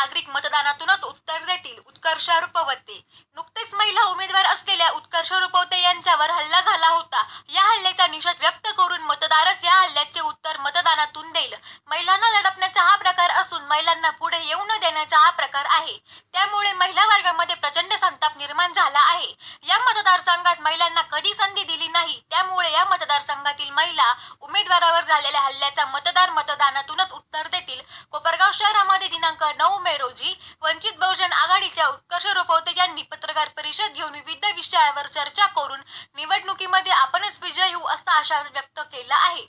नागरिक मतदानातूनच उत्तर देतील उत्कर्ष रुपवते नुकतेच महिला उमेदवार असलेल्या उत्कर्ष रुपवते यांच्यावर हल्ला झाला होता. या हल्ल्याचा निषेध व्यक्त करून मतदारच या हल्ल्याचे उत्तर मतदानातून देईल. महिलांना दडपण्याचा हा प्रकार असून महिलांना पुढे येऊ न देण्याचा हा प्रकार आहे. त्यामुळे महिला वर्गामध्ये प्रचंड संताप निर्माण झाला आहे. या मतदारसंघात महिलांना कधी संधी दिली नाही त्यामुळे या मतदारसंघातील महिला उमेदवारावर झालेल्या हल्ल्याचा मतदार मतदानातूनच उत्तर देतील. कोपरगाव शहरामध्ये दिनांक नऊ मे रोजी वंचित बहुजन आघाडीच्या उत्कर्ष रुपवते यांनी पत्रकार परिषद घेऊन विविध विषयावर चर्चा करून निवडणुकीमध्ये आपणच विजय होऊ असा आशा व्यक्त केला आहे.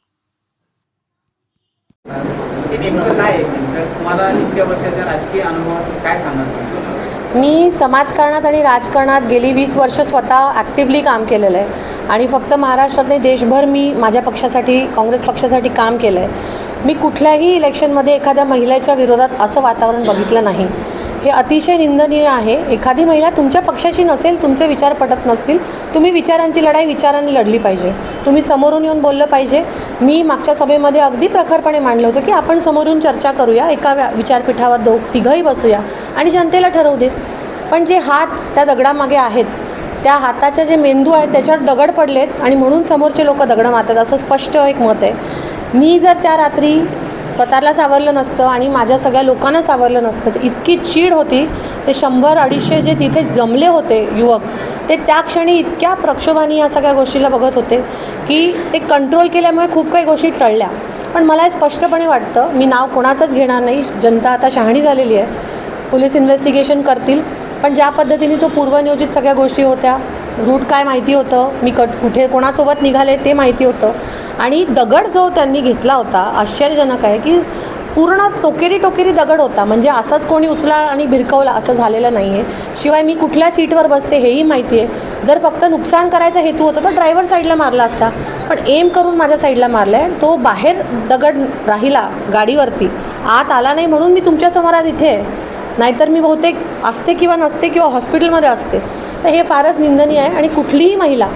हे मी समाजकारणात आणि राजकारणात गेली वीस वर्ष स्वतः ॲक्टिव्हली काम केलेलं आहे. आणि फक्त महाराष्ट्रात नाही देशभर मी माझ्या पक्षासाठी काँग्रेस पक्षासाठी काम केलं आहे मी कुठल्याही इलेक्शनमध्ये एखाद्या महिलेच्या विरोधात असं वातावरण बघितलं नाही. हे अतिशय निंदनीय आहे. एखादी महिला तुमच्या पक्षाची नसेल तुमचे विचार पटत नसतील तुम्ही विचारांची लढाई विचारांनी लढली पाहिजे. तुम्ही समोरून येऊन बोललं पाहिजे. मी मागच्या सभेमध्ये अगदी प्रखरपणे मांडलं होतं की आपण समोरून चर्चा करूया एका व्या- विचारपीठावर दो तिघंही बसूया आणि जनतेला ठरवू दे. पण जे हात त्या दगडामागे आहेत त्या हाताच्या जे मेंदू आहेत त्याच्यावर दगड पडलेत आणि म्हणून समोरचे लोक दगडं मारतात असं स्पष्ट एक मत आहे. मी जर त्या रात्री स्वतःला सावरलं नसतं आणि माझ्या सगळ्या लोकांना सावरलं नसतं. इतकी चीड होती. ते शंभर अडीचशे जे तिथे जमले होते युवक ते त्या क्षणी इतक्या प्रक्षोभाने या सगळ्या गोष्टीला बघत होते की ते कंट्रोल केल्यामुळे खूप काही गोष्टी टळल्या. पण मला हे स्पष्टपणे वाटतं मी नाव कोणाचंच घेणार नाही. जनता आता शहाणी झालेली आहे. पोलीस इन्व्हेस्टिगेशन करतील. पण ज्या पद्धतीने तो पूर्वनियोजित सगळ्या गोष्टी होत्या रूट काय माहिती होतं मी कट कुठे कोणासोबत निघाले ते माहिती होतं. आणि दगड जो त्यांनी घेतला होता आश्चर्यजनक आहे की पूर्ण टोकेरी टोकेरी दगड होता. म्हणजे असाच कोणी उचला आणि भिरकवला असं झालेलं नाही आहे शिवाय मी कुठल्या सीटवर बसते हेही माहिती आहे. जर फक्त नुकसान करायचा हेतू होता तर ड्रायव्हर साईडला मारला असता. पण एम करून माझ्या साईडला मारला आहे तो बाहेर दगड राहिला गाडीवरती. आत आला नाही म्हणून मी तुमच्यासमोर आज इथे आहे. नाहीतर मी बहुतेक असते किंवा नसते किंवा हॉस्पिटलमध्ये असते. तर हे फारच निंदनीय आहे. आणि कुठलीही महिला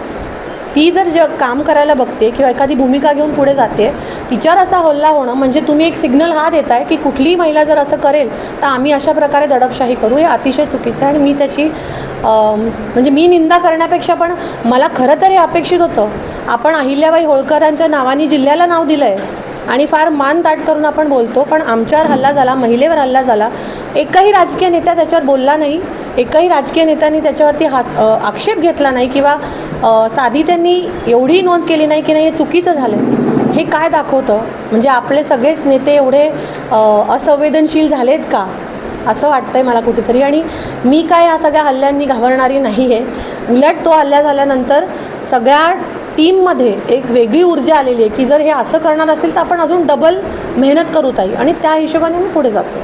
ती जर ज काम करायला बघते किंवा एखादी भूमिका घेऊन पुढे जाते तिच्यावर असा हल्ला होणं म्हणजे तुम्ही एक सिग्नल हा देताय की कुठलीही महिला जर असं करेल तर आम्ही अशा प्रकारे दडपशाही करू. हे अतिशय चुकीचं आहे आणि मी त्याची म्हणजे मी निंदा करण्यापेक्षा पण मला खरं तर हे अपेक्षित होतं. आपण अहिल्याबाई होळकरांच्या नावाने जिल्ह्याला नाव दिलं आहे आणि फार मान ताट करून आपण बोलतो पण आमच्यावर हल्ला झाला महिलेवर हल्ला झाला. एकही राजकीय नेता त्याच्यावर बोलला नाही. एकही राजकीय नेत्यांनी त्याच्यावरती हास आक्षेप घेतला नाही किंवा साधी त्यांनी एवढी नोंद केली नाही की नाही हे चुकीचं झालं हे काय दाखवतं? म्हणजे आपले सगळेच नेते एवढे असंवेदनशील झालेत का? असं वाटतंय मला कुठेतरी. आणि मी काय या सगळ्या हल्ल्यांनी घाबरणारी नाही आहे उलट तो हल्ला झाल्यानंतर सगळ्या टीममध्ये एक वेगळी ऊर्जा आलेली आहे की जर हे असं करणार असेल तर आपण अजून डबल मेहनत करू ताई. आणि त्या हिशोबाने मी पुढे जातो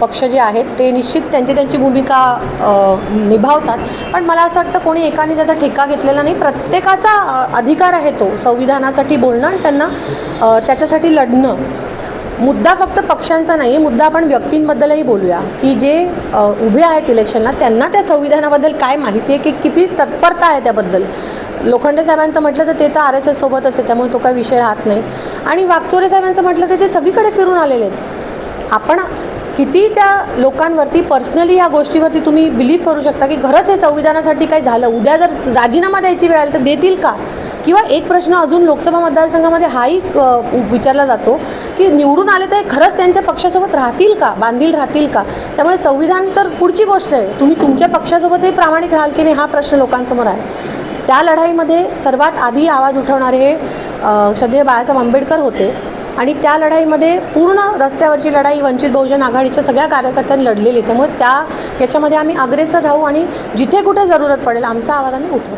पक्ष जे आहेत ते निश्चित त्यांची त्यांची भूमिका निभावतात. पण मला असं वाटतं कोणी एकाने त्याचा ठेका घेतलेला नाही. प्रत्येकाचा अधिकार आहे तो संविधानासाठी बोलणं आणि त्यांना त्याच्यासाठी लढणं. मुद्दा फक्त पक्षांचा नाही आहे मुद्दा आपण व्यक्तींबद्दलही बोलूया. की जे उभे आहेत इलेक्शनला त्यांना त्या संविधानाबद्दल काय माहिती आहे की किती तत्परता आहे त्याबद्दल? लोखंडे साहेबांचं म्हटलं तर ते तर आर एस एस सोबतच आहे त्यामुळे तो काही विषय राहत नाही. आणि वागचोरे साहेबांचं म्हटलं तर ते सगळीकडे फिरून आलेले आहेत. आपण किती त्या लोकांवरती पर्सनली या गोष्टीवरती तुम्ही बिलीव्ह करू शकता की खरंच हे संविधानासाठी काही झालं? उद्या जर राजीनामा द्यायची वेळ आली तर देतील का? किंवा एक प्रश्न अजून लोकसभा मतदारसंघामध्ये हाही विचारला जातो की निवडून आले तर हे खरंच त्यांच्या पक्षासोबत राहतील का? बांधील राहतील का? त्यामुळे संविधान तर पुढची गोष्ट आहे. तुम्ही तुमच्या पक्षासोबतही प्रामाणिक राहाल की नाही हा प्रश्न लोकांसमोर आहे. त्या लढाईमध्ये सर्वात आधी आवाज उठवणारे हे श्रद्धेय बाळासाहेब आंबेडकर होते. आणि त्या लढाईमध्ये पूर्ण रस्त्यावरची लढाई वंचित बहुजन आघाडीच्या सगळ्या कार्यकर्त्यांनी लढलेली त्यामुळे त्या याच्यामध्ये आम्ही अग्रेसर राहू आणि जिथे कुठे जरूरत पडेल आमचा आवाज आम्ही उठवू.